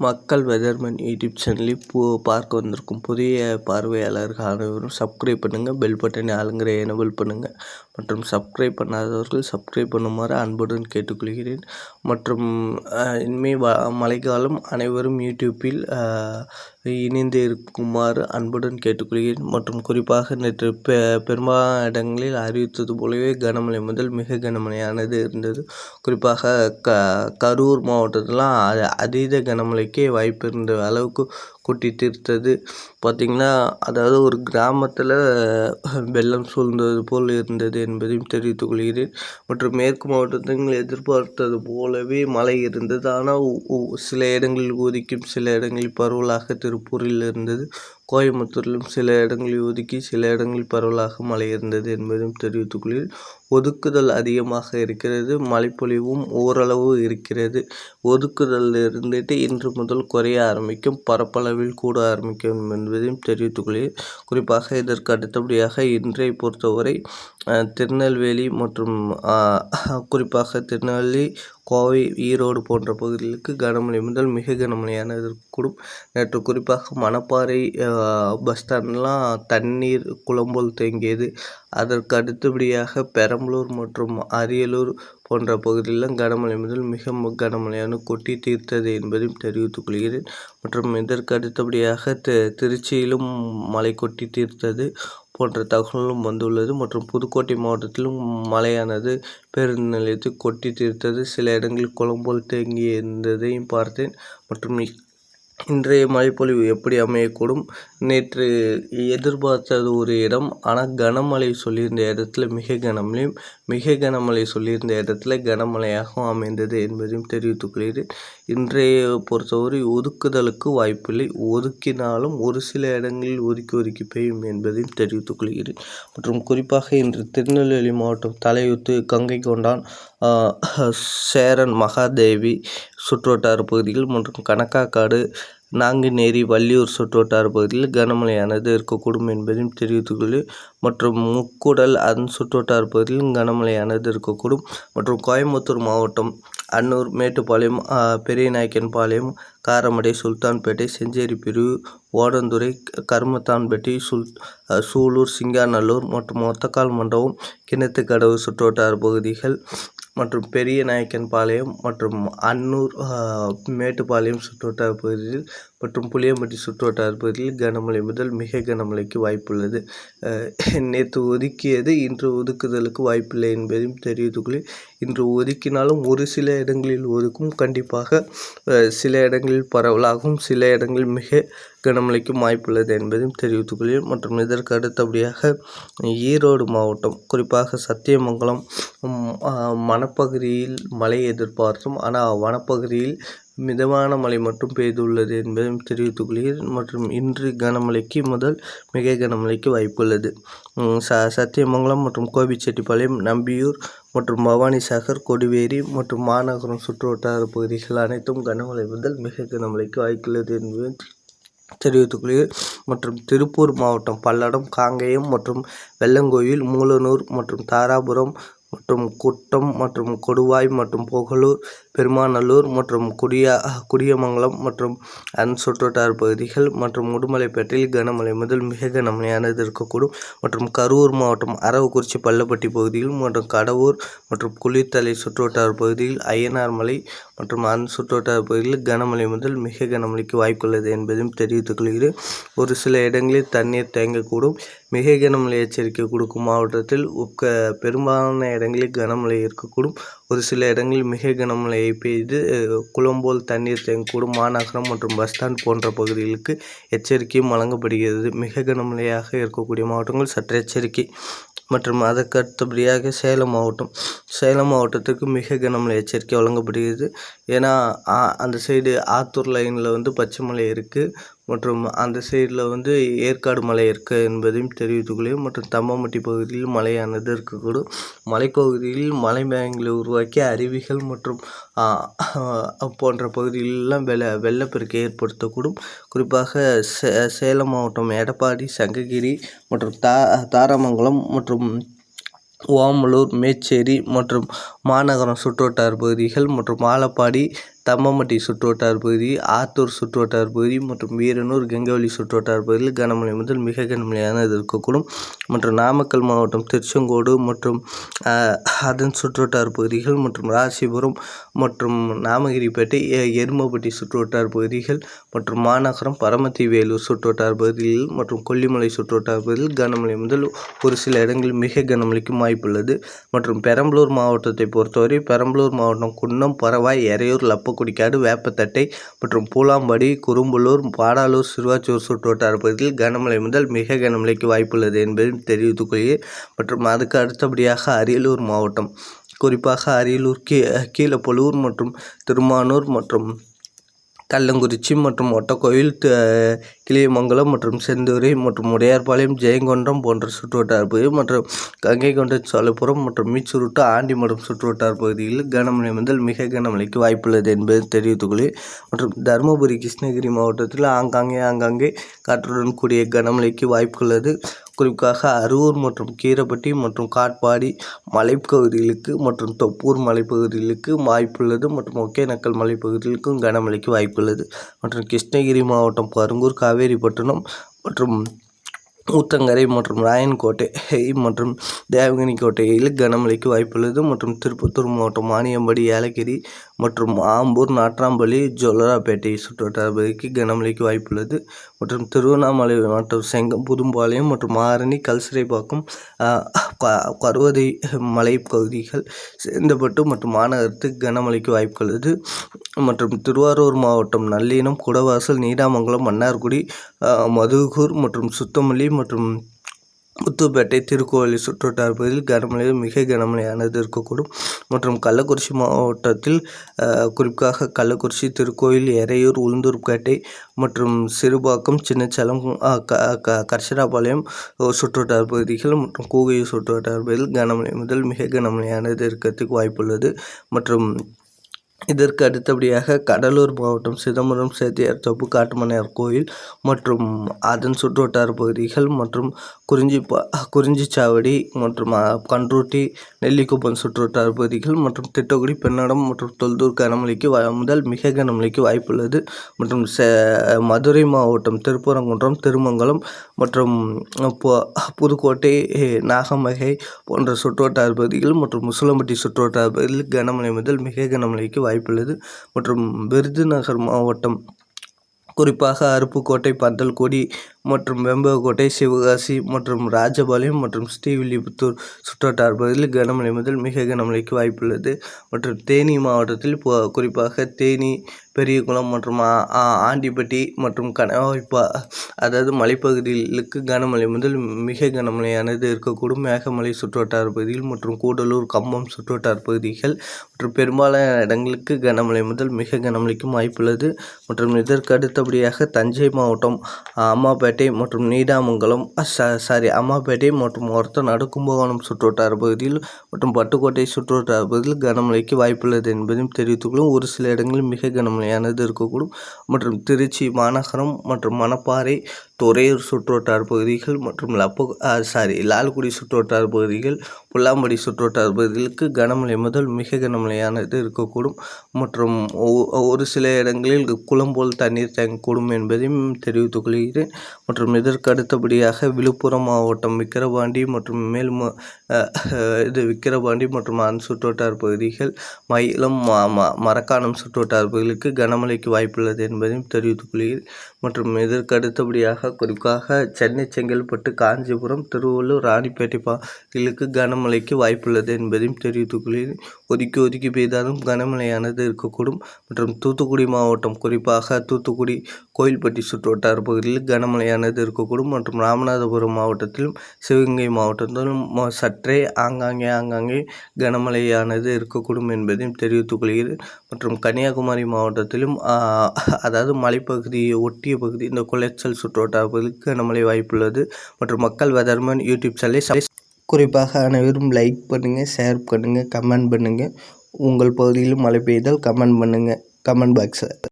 மக்கள் weatherman YouTube சேனலில் பு பார்க்க வந்திருக்கும் புதிய பார்வையாளர்கள் அனைவரும் சப்ஸ்கிரைப் பண்ணுங்கள் பெல் பட்டனை ஆளுங்கிற எனபிள் பண்ணுங்கள் மற்றும் சப்ஸ்கிரைப் பண்ணாதவர்கள் சப்ஸ்கிரைப் பண்ணுமாறு அன்புடன் கேட்டுக்கொள்கிறேன். மற்றும் இனிமேல் மழைக்காலம் அனைவரும் யூடியூப்பில் இணைந்து இருக்குமாறு அன்புடன் கேட்டுக்கொள்கிறேன். மற்றும் குறிப்பாக நேற்று பெ பெரும்பாலான இடங்களில் அறிவித்தது போலவே கனமழை முதல் மிக கனமழையானது இருந்தது. குறிப்பாக க கரூர் மாவட்டத்திலாம் அதீத கனமழைக்கே வாய்ப்பு இருந்த அளவுக்கு கூட்டிகிட்டு தீர்த்தது. பார்த்திங்கன்னா அதாவது ஒரு கிராமத்தில் வெள்ளம் சூழ்ந்தது போல் இருந்தது என்பதையும் தெரிவித்துக் கொள்கிறேன். மற்றும் மேற்கு மாவட்டத்தில் எதிர்பார்த்தது போலவே மழை இருந்தது. ஆனால் சில இடங்களில் ஒதுக்கியும் சில இடங்களில் பரவலாக திருப்பூரில் இருந்தது. கோயம்புத்தூரிலும் சில இடங்களில் ஒதுக்கி சில இடங்களில் பரவலாக மழை இருந்தது என்பதையும் தெரிவித்துக்கொள்கிறேன். ஒதுக்குதல் அதிகமாக இருக்கிறது மழைப்பொழிவும் ஓரளவு இருக்கிறது. ஒதுக்குதல் இருந்துட்டு இன்று முதல் குறைய ஆரம்பிக்கும் பரப்பளவில் கூட ஆரம்பிக்கும் என்பதையும் தெரிவித்துக் குறிப்பாக இதற்கு அடுத்தபடியாக இன்றைய பொறுத்தவரை திருநெல்வேலி மற்றும் குறிப்பாக திருநெல்வேலி கோவை ஈரோடு போன்ற பகுதிகளுக்கு கனமழை முதல் மிக கனமழையானது கூடும் நேற்று குறிப்பாக மணப்பாறை பஸ் ஸ்டாண்ட்லாம் தண்ணீர் குளம் போல் தேங்கியது. அதற்கு அடுத்தபடியாக பெரம்பலூர் மற்றும் அரியலூர் போன்ற பகுதிகளிலும் கனமழை முதல் மிக கனமழையான கொட்டி தீர்த்தது என்பதையும் தெரிவித்துக் கொள்கிறேன். மற்றும் இதற்கு அடுத்தபடியாக திருச்சியிலும் மழை கொட்டி தீர்த்தது போன்ற தகவலும் வந்துள்ளது. மற்றும் புதுக்கோட்டை மாவட்டத்திலும் மழையானது பேருந்து நிலையத்தில் கொட்டி தீர்த்தது. சில இடங்களில் குளம் போல் தேங்கி இருந்ததையும் பார்த்தேன். மற்றும் இன்றைய மழைப்பொழிவு எப்படி அமையக்கூடும்? நேற்று எதிர்பார்த்தது ஒரு இடம். ஆனால் கனமழை சொல்லியிருந்த இடத்துல மிக கனமழையும் மிக கனமழை சொல்லியிருந்த இடத்துல கனமழையாகவும் அமைந்தது என்பதையும் தெரிவித்துக் கொள்கிறேன். இன்றைய பொறுத்தவரை ஒதுக்குதலுக்கு வாய்ப்பில்லை. ஒதுக்கினாலும் ஒரு சில இடங்களில் ஒதுக்கி ஒதுக்கி பெய்யும் என்பதையும் தெரிவித்துக் கொள்கிறேன். மற்றும் குறிப்பாக இன்று திருநெல்வேலி மாவட்டம் தலையுத்து கங்கை கொண்டான் சேரன் மகாதேவி சுற்றுவட்டார பகுதிகள் மற்றும் கணக்காக்காடு நாங்குநேரி வள்ளியூர் சுற்றுவட்டார பகுதியில் கனமழையானது இருக்கக்கூடும் என்பதையும் தெரிவித்துக் மற்றும் முக்குடல் அதன் சுற்றுவட்டார பகுதியில் கனமழையானது இருக்கக்கூடும். மற்றும் கோயம்புத்தூர் மாவட்டம் அன்னூர் மேட்டுப்பாளையம் பெரியநாயக்கன்பாளையம் காரமடை சுல்தான்பேட்டை செஞ்சேரி பிரிவு ஓடந்துறை கருமத்தான்பட்டி சுல் சூலூர் சிங்காநல்லூர் மற்றும் ஒத்தக்கால் மண்டபம் கிணத்துக்கடவு சுற்றுவட்டார பகுதிகள் மற்றும் பெரிய நாயக்கன்பாளையம் மற்றும் அன்னூர் மேட்டுப்பாளையம் சுற்றுவட்டார பகுதியில் மற்றும் புளியம்பட்டி சுற்றுவட்டார பகுதியில் கனமழை முதல் மிக கனமழைக்கு வாய்ப்புள்ளது. நேற்று ஒதுக்கியது இன்று ஒதுக்குதலுக்கு வாய்ப்பில்லை என்பதையும் தெரிவித்துக் இன்று ஒதுக்கினாலும் ஒரு சில இடங்களில் ஒதுக்கும். கண்டிப்பாக சில இடங்களில் பரவலாகவும் சில இடங்களில் மிக கனமழைக்கும் வாய்ப்புள்ளது என்பதையும் தெரிவித்துக் கொள்கிறேன். மற்றும் இதற்கு அடுத்தபடியாக ஈரோடு மாவட்டம் குறிப்பாக சத்தியமங்கலம் வனப்பகுதியில் மழை எதிர்பார்த்தும். ஆனால் வனப்பகுதியில் மிதமான மழை மட்டும் பெய்துள்ளது என்பதையும் தெரிவித்துக் கொள்கிறேன். மற்றும் இன்று கனமழைக்கு முதல் மிக கனமழைக்கு வாய்ப்புள்ளது. ச சத்தியமங்கலம் மற்றும் கோபிச்செட்டிப்பாளையம் நம்பியூர் மற்றும் பவானிசாகர் கொடிவேரி மற்றும் மாநகரம் சுற்றுவட்டார பகுதிகள் அனைத்தும் கனமழை முதல் மிக கனமழைக்கு வாய்ப்புள்ளது என்பதை தெரிவித்துக்கொள்கிறேன். மற்றும் திருப்பூர் மாவட்டம் பல்லடம் காங்கேயம் மற்றும் வெள்ளங்கோயில் மூலனூர் மற்றும் தாராபுரம் மற்றும் குட்டம் மற்றும் கொடுவாய் மற்றும் புகழூர் பெருமாநல்லூர் மற்றும் குடியா குடியமங்கலம் மற்றும் அதன் சுற்றுவட்டார பகுதிகள் மற்றும் உடுமலைப்பேட்டையில் கனமழை முதல் மிக கனமழையானது இருக்கக்கூடும். மற்றும் கரூர் மாவட்டம் அரவக்குறிச்சி பள்ளப்பட்டி பகுதியில் மற்றும் கடவூர் மற்றும் குளித்தலை சுற்றுவட்டார பகுதியில் அய்யனார் மலை மற்றும் அதன் சுற்றுவட்டார பகுதியில் கனமழை முதல் மிக கனமழைக்கு வாய்ப்புள்ளது என்பதையும் தெரிவித்துக் கொள்கிறேன் ஒரு சில இடங்களில் தண்ணீர் தேங்கக்கூடும். மிக கனமழை எச்சரிக்கை கொடுக்கும் மாவட்டத்தில் பெரும்பாலான இடங்களில் கனமழை இருக்கக்கூடும். ஒரு சில இடங்களில் மிக கனமழை பெய்து குளம்போல் தண்ணீர் தேங்கக்கூடும் மாநகரம் மற்றும் பஸ் ஸ்டாண்ட் போன்ற பகுதிகளுக்கு எச்சரிக்கையும் வழங்கப்படுகிறது. மிக கனமழையாக இருக்கக்கூடிய மாவட்டங்கள் சற்று எச்சரிக்கை மற்றும் அதற்கு அடுத்தபடியாக சேலம் மாவட்டம். சேலம் மாவட்டத்துக்கு மிக கனமழை எச்சரிக்கை வழங்கப்படுகிறது. ஏன்னா அந்த சைடு ஆத்தூர் லைனில் வந்து பச்சை மலை இருக்குது மற்றும் அந்த சைடில் வந்து ஏற்காடு மலை இருக்குது என்பதையும் தெரிவித்துக் மற்றும் தம்மம்பட்டி பகுதியில் மலையானது இருக்கக்கூடும். மலைப்பகுதியில் மலை மேகங்களை உருவாக்கி அருவிகள் மற்றும் போன்ற பகுதிகளெலாம் வெள்ள வெள்ளப்பெருக்கை ஏற்படுத்தக்கூடும். குறிப்பாக சே சேலம் மாவட்டம் எடப்பாடி சங்ககிரி மற்றும் தா தாராமங்கலம் மற்றும் ஓமலூர் மேச்சேரி மற்றும் மாநகரம் சுற்றுவட்டார பகுதிகள் மற்றும் ஆலப்பாடி தம்மம்பட்டி சுற்றுவட்டார பகுதி ஆத்தூர் சுற்றுவட்டார பகுதி மற்றும் வீரனூர் கெங்கவல்லி சுற்றுவட்டார பகுதியில் கனமழை முதல் மிக கனமழையானது இருக்கக்கூடும். மற்றும் நாமக்கல் மாவட்டம் திருச்செங்கோடு மற்றும் அதன் சுற்றுவட்டார பகுதிகள் மற்றும் ராசிபுரம் மற்றும் நாமகிரிப்பேட்டை எருமப்பட்டி சுற்றுவட்டார பகுதிகள் மற்றும் மாநகரம் பரமத்தி வேலூர் சுற்றுவட்டார பகுதிகளில் மற்றும் கொல்லிமலை சுற்றுவட்டார பகுதியில் கனமழை முதல் ஒரு சில இடங்களில் மிக கனமழைக்கும் வாய்ப்புள்ளது. மற்றும் பெரம்பலூர் மாவட்டத்தை பொறுத்தவரை பெரம்பலூர் மாவட்டம் குன்னம் பரவாய் எறையூர் லப்பக்குடிக்காடு வேப்பத்தட்டை மற்றும் பூலாம்படி குறும்பலூர் பாடாலூர் சிறுவாச்சூர் சுற்றுவட்டார பகுதியில் கனமழை முதல் மிக கனமழைக்கு வாய்ப்புள்ளது என்பதை தெரிவித்துக் கொள்கிறேன். மற்றும் அதுக்கு அடுத்தபடியாக அரியலூர் மாவட்டம். குறிப்பாக அரியலூர் கீ கீழப்பழுவூர் மற்றும் திருமானூர் மற்றும் கள்ளங்குறிச்சி மற்றும் ஒட்டக்கோயில் கிளியமங்கலம் மற்றும் செந்தூரை மற்றும் உடையார்பாளையம் ஜெயங்கொண்டம் போன்ற சுற்றுவட்டார பகுதி மற்றும் கங்கை கொண்ட சோழபுரம் மற்றும் மீச்சுருட்டு ஆண்டிமடம் சுற்றுவட்டார பகுதியில் கனமழை முதல் மிக கனமழைக்கு வாய்ப்புள்ளது என்பதை தெரிவித்துக் மற்றும் தருமபுரி கிருஷ்ணகிரி மாவட்டத்தில் ஆங்காங்கே ஆங்காங்கே காற்றுடன் கூடிய கனமழைக்கு வாய்ப்புள்ளது. குறிப்பாக அரூர் மற்றும் கீரப்பட்டி மற்றும் காட்பாடி மலைப்பகுதிகளுக்கு மற்றும் தொப்பூர் மலைப்பகுதிகளுக்கு வாய்ப்புள்ளது மற்றும் ஒகேனக்கல் மலைப்பகுதிகளுக்கும் கனமழைக்கு வாய்ப்புள்ளது மற்றும் கிருஷ்ணகிரி மாவட்டம் பருங்கூர் காவேரிப்பட்டினம் மற்றும் ஊத்தங்கரை மற்றும் ராயன்கோட்டை மற்றும் தேவகனி கோட்டையில் கனமழைக்கு வாய்ப்புள்ளது மற்றும் திருப்பத்தூர் மாவட்டம் மானியம்படி ஏலகிரி மற்றும் ஆம்பூர் நாற்றாம்பள்ளி ஜொல்லராப்பேட்டை சுற்றுவட்டார பகுதிக்கு கனமழைக்கு வாய்ப்புள்ளது. மற்றும் திருவண்ணாமலை மாவட்டம் செங்கம் புதும்பாளையம் மற்றும் ஆரணி கல்சிறைப்பாக்கம் பருவதை மலை பகுதிகள் சேர்ந்தப்பட்டு மற்றும் மாநகரத்துக்கு கனமழைக்கு வாய்ப்புள்ளது. மற்றும் திருவாரூர் மாவட்டம் நல்லினம் குடவாசல் நீடாமங்கலம் மன்னார்குடி மதுகூர் மற்றும் சுத்தமல்லி மற்றும் முத்துப்பேட்டை திருக்கோவில் சுற்றுவட்டார பகுதியில் கனமழை மிக கனமழையானது இருக்கக்கூடும். மற்றும் கள்ளக்குறிச்சி மாவட்டத்தில் குறிப்பாக கள்ளக்குறிச்சி திருக்கோயில் எறையூர் உளுந்தூர்பேட்டை மற்றும் சிறுபாக்கம் சின்னச்சேலம் கர்சராபாளையம் சுற்றுவட்டார பகுதிகள் மற்றும் கூகையூர் சுற்றுவட்டார பகுதியில் கனமழை முதல் மிக கனமழையானது இருக்கிறதுக்கு வாய்ப்புள்ளது. மற்றும் இதற்கு அடுத்தபடியாக கடலூர் மாவட்டம் சிதம்பரம் சேத்தியார் தோப்பு காட்டுமன்னார் கோயில் மற்றும் அதன் சுற்றுவட்டார பகுதிகள் மற்றும் குறிஞ்சி குறிஞ்சிச்சாவடி மற்றும் கன்றுட்டி நெல்லிக்குப்பம் சுற்றுவட்டார பகுதிகள் மற்றும் திட்டக்குடி பெண்ணடம் மற்றும் தொல்தூர் கனமழைக்கு முதல் மிக கனமழைக்கு வாய்ப்புள்ளது மற்றும் மதுரை மாவட்டம் திருப்பரங்குன்றம் திருமங்கலம் மற்றும் புதுக்கோட்டை நாகமகை போன்ற சுற்றுவட்டார பகுதிகள் மற்றும் முசலம்பட்டி சுற்றுவட்டார பகுதியில் கனமழை முதல் மிக கனமழைக்கு வாய்ப்புள்ளது. மற்றும் விருதுநகர் மாவட்டம் குறிப்பாக அருப்புக்கோட்டை பந்தல்குடி மற்றும் வெம்பகோட்டை சிவகாசி மற்றும் ராஜபாளையம் மற்றும் ஸ்ரீவில்லிபுத்தூர் சுற்றுவட்டார பகுதியில் கனமழை முதல் மிக கனமழைக்கு வாய்ப்புள்ளது. மற்றும் தேனி மாவட்டத்தில் குறிப்பாக தேனி பெரியகுளம் மற்றும் ஆண்டிப்பட்டி மற்றும் கனவாய்ப்பா அதாவது மலைப்பகுதிகளுக்கு கனமழை முதல் மிக கனமழையானது இருக்கக்கூடும். மேகமலை சுற்றுவட்டார பகுதிகள் மற்றும் கூடலூர் கம்பம் சுற்றுவட்டார பகுதிகள் மற்றும் பெரும்பாலான இடங்களுக்கு கனமழை முதல் மிக கனமழைக்கும் வாய்ப்புள்ளது. மற்றும் இதற்கு அடுத்தபடியாக தஞ்சை மாவட்டம் அம்மாபேட்டை மற்றும் நீடாமங்கலம் சாரி அம்மாபேட்டை மற்றும் ஒரத்தநாடு கும்பகோணம் சுற்றுவட்டார பகுதியில் மற்றும் பட்டுக்கோட்டை சுற்றுவட்டார பகுதியில் கனமழைக்கு வாய்ப்புள்ளது என்பதையும் தெரிவித்துக்கொள்ளும். ஒரு சில இடங்களில் மிக கனமழையானது இருக்கக்கூடும். மற்றும் திருச்சி மாநகரம் மற்றும் மணப்பாறை துறையூர் சுற்றுவட்டார பகுதிகள் மற்றும் லப்ப சாரி லால்குடி சுற்றுவட்டார பகுதிகள் புல்லாம்படி சுற்றுவட்டார பகுதிகளுக்கு கனமழை முதல் மிக கனமழையானது இருக்கக்கூடும். மற்றும் ஒரு சில இடங்களில் குளம் போல் தண்ணீர் தேங்கக்கூடும் என்பதையும் தெரிவித்துக் கொள்கிறேன். மற்றும் இதற்கு அடுத்தபடியாக விழுப்புரம் மாவட்டம் விக்கிரவாண்டி மற்றும் மேல் இது விக்கிரவாண்டி மற்றும் அன் சுற்றுவட்டார பகுதிகள் மயிலம் மரக்காணம் சுற்றுவட்டார பகுதிகளுக்கு கனமழைக்கு வாய்ப்புள்ளது என்பதையும் தெரிவித்துக் கொள்கிறேன். மற்றும் இதற்கு அடுத்தபடியாக குறிப்பாக சென்னை செங்கல்பட்டு காஞ்சிபுரம் திருவள்ளூர் ராணிப்பேட்டை பகுதிகளுக்கு கனமழைக்கு வாய்ப்புள்ளது என்பதையும் தெரிவித்துக் கொள்கிறேன். ஒதுக்கி ஒதுக்கி பெய்தாலும் கனமழையானது இருக்கக்கூடும். மற்றும் தூத்துக்குடி மாவட்டம் குறிப்பாக தூத்துக்குடி கோயில்பட்டி சுற்றுவட்டார பகுதியில் கனமழையானது இருக்கக்கூடும். மற்றும் ராமநாதபுரம் மாவட்டத்திலும் சிவகங்கை மாவட்டத்திலும் சற்றே ஆங்காங்கே ஆங்காங்கே கனமழையானது இருக்கக்கூடும் என்பதையும் தெரிவித்துக் கொள்கிறேன். மற்றும் கன்னியாகுமரி மாவட்டத்திலும் அதாவது மலைப்பகுதியை ஒட்டிய பகுதி இந்த கொலைச்சல் சுற்றுவட்டார பகுதிக்கு கனமழை வாய்ப்புள்ளது. மற்றும் மக்கள் வெதர்மன் யூடியூப் சேனலை குறிப்பாக அனைவரும் லைக் பண்ணுங்கள் ஷேர் பண்ணுங்கள் கமெண்ட் பண்ணுங்கள் உங்கள் பகுதியிலும் மழை பெய்தால் கமெண்ட் பண்ணுங்கள் கமெண்ட் பாக்ஸில்